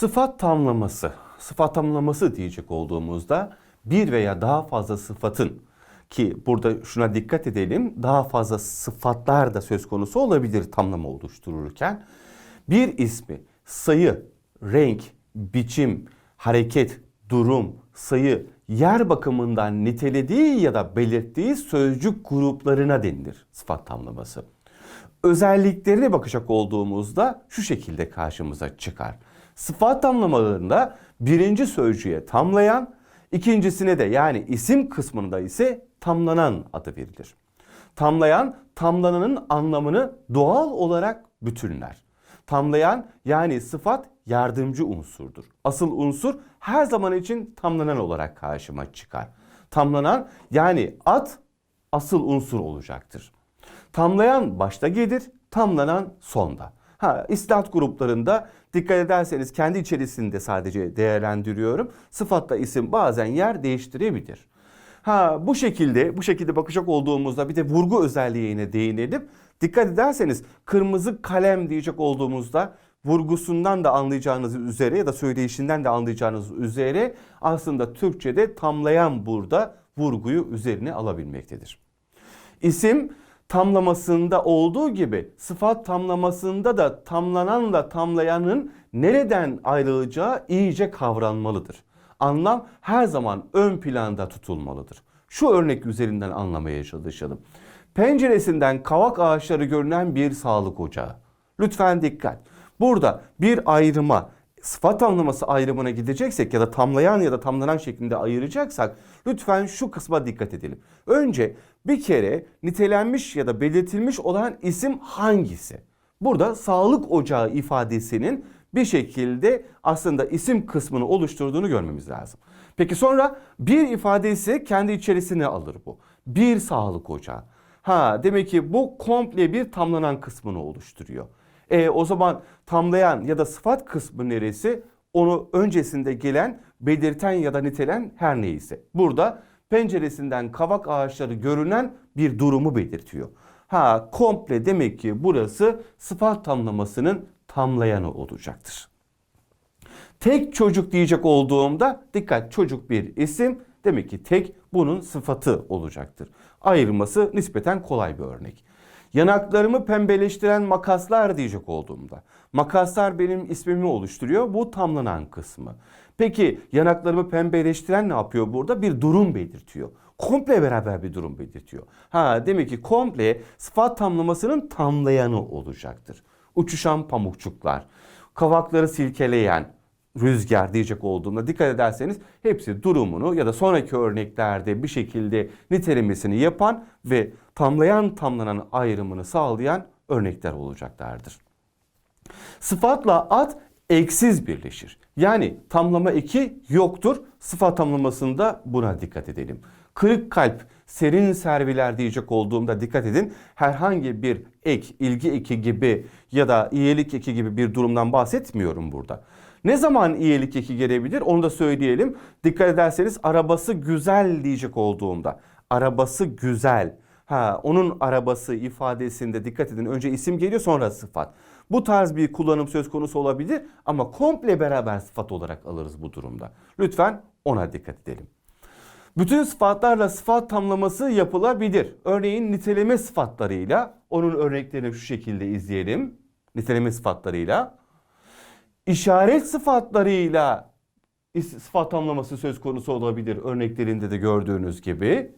Sıfat tamlaması. Sıfat tamlaması diyecek olduğumuzda bir veya daha fazla sıfatın ki burada şuna dikkat edelim daha fazla sıfatlar da söz konusu olabilir tamlama oluştururken bir ismi sayı, renk, biçim, hareket, durum, sayı, yer bakımından nitelediği ya da belirttiği sözcük gruplarına denilir sıfat tamlaması. Özelliklerine bakacak olduğumuzda şu şekilde karşımıza çıkar. Sıfat tamlamalarında birinci sözcüğe tamlayan, ikincisine de yani isim kısmında ise tamlanan adı verilir. Tamlayan, tamlananın anlamını doğal olarak bütünler. Tamlayan yani sıfat yardımcı unsurdur. Asıl unsur her zaman için tamlanan olarak karşıma çıkar. Tamlanan yani at asıl unsur olacaktır. Tamlayan başta gelir, tamlanan sonda. Ha, istat gruplarında dikkat ederseniz kendi içerisinde sadece değerlendiriyorum. Sıfatla isim bazen yer değiştirebilir. Ha bu şekilde bu şekilde bakacak olduğumuzda bir de vurgu özelliğine değinelim. Dikkat ederseniz kırmızı kalem diyecek olduğumuzda vurgusundan da anlayacağınız üzere ya da söyleyişinden de anlayacağınız üzere aslında Türkçe'de tamlayan burada vurguyu üzerine alabilmektedir. İsim tamlamasında olduğu gibi sıfat tamlamasında da tamlananla tamlayanın nereden ayrılacağı iyice kavranmalıdır. Anlam her zaman ön planda tutulmalıdır. Şu örnek üzerinden anlamaya çalışalım. Penceresinden kavak ağaçları görünen bir sağlık ocağı. Lütfen dikkat. Burada bir ayrıma sıfat anlaması ayrımına gideceksek ya da tamlayan ya da tamlanan şeklinde ayıracaksak lütfen şu kısma dikkat edelim. Önce bir kere nitelenmiş ya da belirtilmiş olan isim hangisi? Burada sağlık ocağı ifadesinin bir şekilde aslında isim kısmını oluşturduğunu görmemiz lazım. Peki sonra bir ifade ise kendi içerisine alır bu. Bir sağlık ocağı. Ha demek ki bu komple bir tamlanan kısmını oluşturuyor. E, o zaman tamlayan ya da sıfat kısmı neresi? Onu öncesinde gelen, belirten ya da nitelen her neyse. Burada penceresinden kavak ağaçları görünen bir durumu belirtiyor. Ha komple demek ki burası sıfat tamlamasının tamlayanı olacaktır. Tek çocuk diyecek olduğumda dikkat çocuk bir isim demek ki tek bunun sıfatı olacaktır. Ayırması nispeten kolay bir örnek. Yanaklarımı pembeleştiren makaslar diyecek olduğumda. Makaslar benim ismimi oluşturuyor. Bu tamlanan kısmı. Peki yanaklarımı pembeleştiren ne yapıyor burada? Bir durum belirtiyor. Komple beraber bir durum belirtiyor. Ha demek ki komple sıfat tamlamasının tamlayanı olacaktır. Uçuşan pamukçuklar, kavakları silkeleyen, rüzgar diyecek olduğunda dikkat ederseniz hepsi durumunu ya da sonraki örneklerde bir şekilde nitelemesini yapan ve tamlayan tamlanan ayrımını sağlayan örnekler olacaklardır. Sıfatla ad eksiz birleşir. Yani tamlama eki yoktur. Sıfat tamlamasında buna dikkat edelim. Kırık kalp, serin serviler diyecek olduğumda dikkat edin. Herhangi bir ek, ilgi eki gibi ya da iyilik eki gibi bir durumdan bahsetmiyorum burada. Ne zaman iyilik eki gelebilir onu da söyleyelim. Dikkat ederseniz arabası güzel diyecek olduğumda. Arabası güzel. Ha, onun arabası ifadesinde dikkat edin. Önce isim geliyor sonra sıfat. Bu tarz bir kullanım söz konusu olabilir ama komple beraber sıfat olarak alırız bu durumda. Lütfen ona dikkat edelim. Bütün sıfatlarla sıfat tamlaması yapılabilir. Örneğin niteleme sıfatlarıyla onun örneklerini şu şekilde izleyelim. Niteleme sıfatlarıyla. İşaret sıfatlarıyla sıfat tamlaması söz konusu olabilir örneklerinde de gördüğünüz gibi.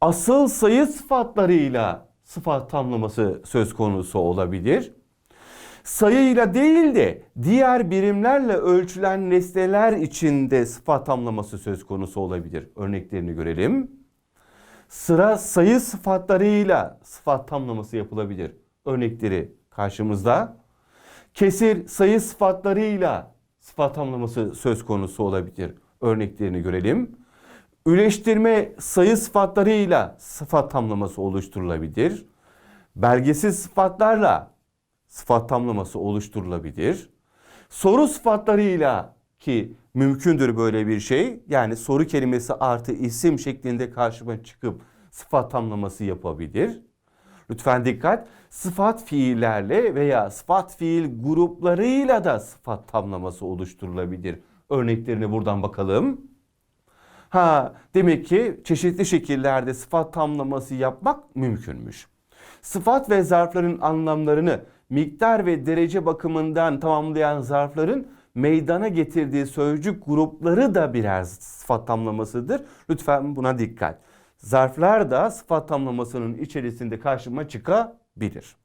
Asıl sayı sıfatlarıyla sıfat tamlaması söz konusu olabilir. Sayıyla değil de diğer birimlerle ölçülen nesneler içinde sıfat tamlaması söz konusu olabilir. Örneklerini görelim. Sıra sayı sıfatlarıyla sıfat tamlaması yapılabilir. Örnekleri karşımızda. Kesir sayı sıfatlarıyla sıfat tamlaması söz konusu olabilir. Örneklerini görelim. Üleştirme sayı sıfatlarıyla sıfat tamlaması oluşturulabilir. Belgesiz sıfatlarla sıfat tamlaması oluşturulabilir. Soru sıfatlarıyla ki mümkündür böyle bir şey. Yani soru kelimesi artı isim şeklinde karşıma çıkıp sıfat tamlaması yapabilir. Lütfen dikkat. Sıfat fiillerle veya sıfat fiil gruplarıyla da sıfat tamlaması oluşturulabilir. Örneklerine buradan bakalım. Ha, demek ki çeşitli şekillerde sıfat tamlaması yapmak mümkünmüş. Sıfat ve zarfların anlamlarını miktar ve derece bakımından tamamlayan zarfların meydana getirdiği sözcük grupları da birer sıfat tamlamasıdır. Lütfen buna dikkat. Zarflar da sıfat tamlamasının içerisinde karşıma çıkabilir.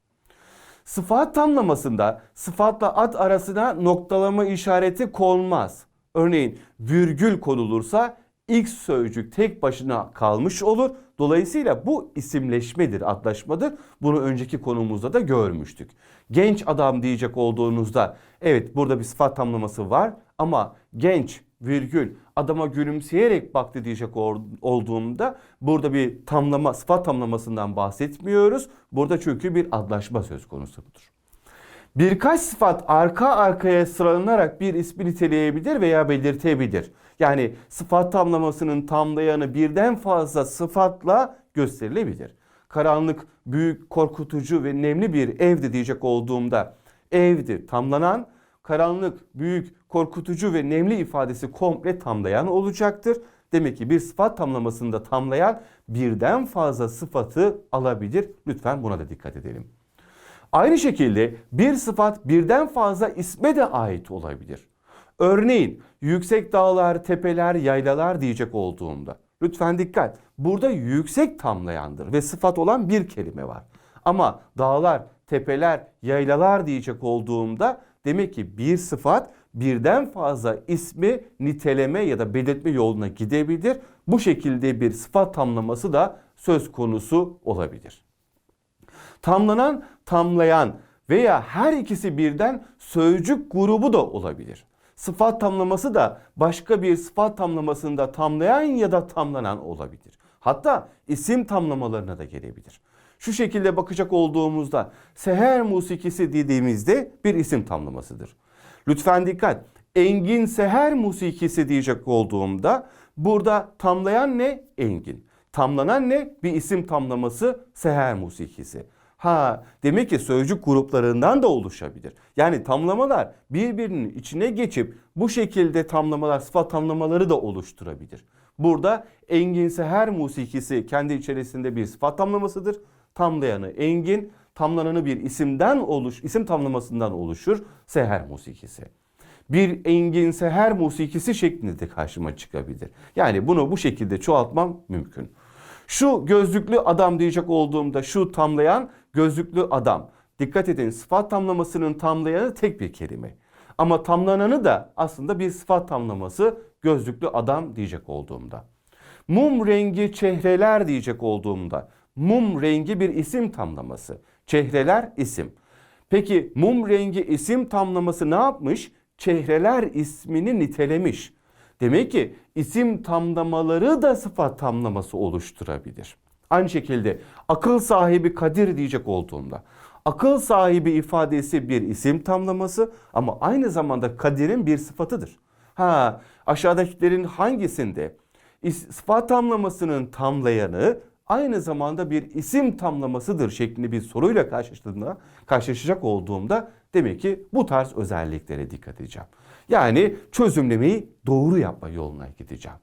Sıfat tamlamasında sıfatla ad arasına noktalama işareti konmaz. Örneğin virgül konulursa ilk sözcük tek başına kalmış olur. Dolayısıyla bu isimleşmedir, adlaşmadır. Bunu önceki konumuzda da görmüştük. Genç adam diyecek olduğunuzda evet burada bir sıfat tamlaması var ama genç virgül adama gülümseyerek baktı diyecek olduğumda burada bir tamlama sıfat tamlamasından bahsetmiyoruz. Burada çünkü bir adlaşma söz konusudur. Birkaç sıfat arka arkaya sıralanarak bir ismi niteleyebilir veya belirtebilir. Yani sıfat tamlamasının tamlayanı birden fazla sıfatla gösterilebilir. Karanlık, büyük, korkutucu ve nemli bir evdi diyecek olduğumda evdi tamlanan, karanlık, büyük, korkutucu ve nemli ifadesi komple tamlayan olacaktır. Demek ki bir sıfat tamlamasında tamlayan birden fazla sıfatı alabilir. Lütfen buna da dikkat edelim. Aynı şekilde bir sıfat birden fazla isme de ait olabilir. Örneğin yüksek dağlar, tepeler, yaylalar diyecek olduğumda lütfen dikkat. Burada yüksek tamlayandır ve sıfat olan bir kelime var. Ama dağlar, tepeler, yaylalar diyecek olduğumda demek ki bir sıfat birden fazla ismi niteleme ya da belirtme yoluna gidebilir. Bu şekilde bir sıfat tamlaması da söz konusu olabilir. Tamlanan, tamlayan veya her ikisi birden sözcük grubu da olabilir. Sıfat tamlaması da başka bir sıfat tamlamasında tamlayan ya da tamlanan olabilir. Hatta isim tamlamalarına da gelebilir. Şu şekilde bakacak olduğumuzda seher musikisi dediğimizde bir isim tamlamasıdır. Lütfen dikkat. Engin seher musikisi diyecek olduğumda burada tamlayan ne? Engin. Tamlanan ne? Bir isim tamlaması seher musikisi. Ha demek ki sözcük gruplarından da oluşabilir. Yani tamlamalar birbirinin içine geçip bu şekilde tamlamalar sıfat tamlamaları da oluşturabilir. Burada engin seher musikisi kendi içerisinde bir sıfat tamlamasıdır. Tamlayanı engin, tamlananı bir isimden oluş, isim tamlamasından oluşur seher musikisi. Bir engin seher musikisi şeklinde karşıma çıkabilir. Yani bunu bu şekilde çoğaltmam mümkün. Şu gözlüklü adam diyecek olduğumda şu tamlayan gözlüklü adam. Dikkat edin sıfat tamlamasının tamlayanı tek bir kelime. Ama tamlananı da aslında bir sıfat tamlaması gözlüklü adam diyecek olduğumda. Mum rengi çehreler diyecek olduğumda mum rengi bir isim tamlaması. Çehreler isim. Peki mum rengi isim tamlaması ne yapmış? Çehreler ismini nitelemiş. Demek ki isim tamlamaları da sıfat tamlaması oluşturabilir. Aynı şekilde akıl sahibi Kadir diyecek olduğunda akıl sahibi ifadesi bir isim tamlaması ama aynı zamanda Kadir'in bir sıfatıdır. Ha aşağıdakilerin hangisinde sıfat tamlamasının tamlayanı aynı zamanda bir isim tamlamasıdır şeklinde bir soruyla karşılaştığımda, karşılaşacak olduğumda demek ki bu tarz özelliklere dikkat edeceğim. Yani çözümlemeyi doğru yapma yoluna gideceğim.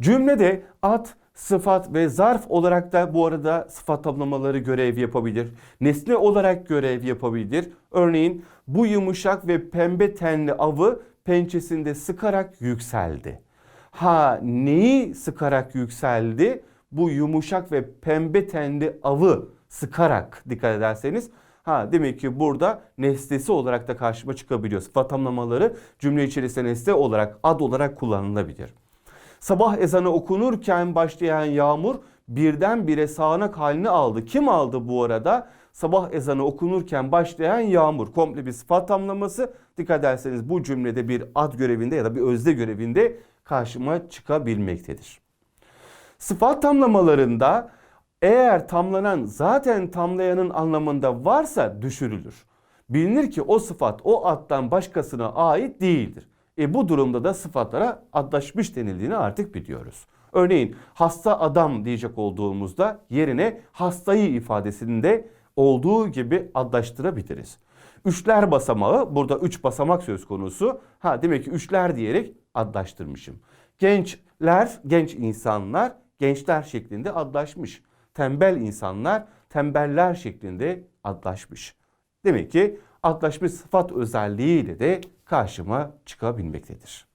Cümlede at, sıfat ve zarf olarak da bu arada sıfat tamlamaları görev yapabilir. Nesne olarak görev yapabilir. Örneğin bu yumuşak ve pembe tenli avı pençesinde sıkarak yükseldi. Ha neyi sıkarak yükseldi? Bu yumuşak ve pembe tenli avı sıkarak dikkat ederseniz Ha demek ki burada nesnesi olarak da karşıma çıkabiliyor. Sıfat cümle içerisinde nesne olarak, ad olarak kullanılabilir. Sabah ezanı okunurken başlayan yağmur birdenbire sağanak halini aldı. Kim aldı bu arada? Sabah ezanı okunurken başlayan yağmur. Komple bir sıfat tamlaması. Dikkat ederseniz bu cümlede bir ad görevinde ya da bir özde görevinde karşıma çıkabilmektedir. Sıfat tamlamalarında eğer tamlanan zaten tamlayanın anlamında varsa düşürülür. Bilinir ki o sıfat o addan başkasına ait değildir. E bu durumda da sıfatlara adlaşmış denildiğini artık biliyoruz. Örneğin hasta adam diyecek olduğumuzda yerine hastayı ifadesinde olduğu gibi adlaştırabiliriz. Üçler basamağı burada üç basamak söz konusu. Ha demek ki üçler diyerek adlaştırmışım. Gençler, genç insanlar gençler şeklinde adlaşmış. Tembel insanlar tembeller şeklinde adlaşmış. Demek ki adlaşmış sıfat özelliğiyle de karşıma çıkabilmektedir.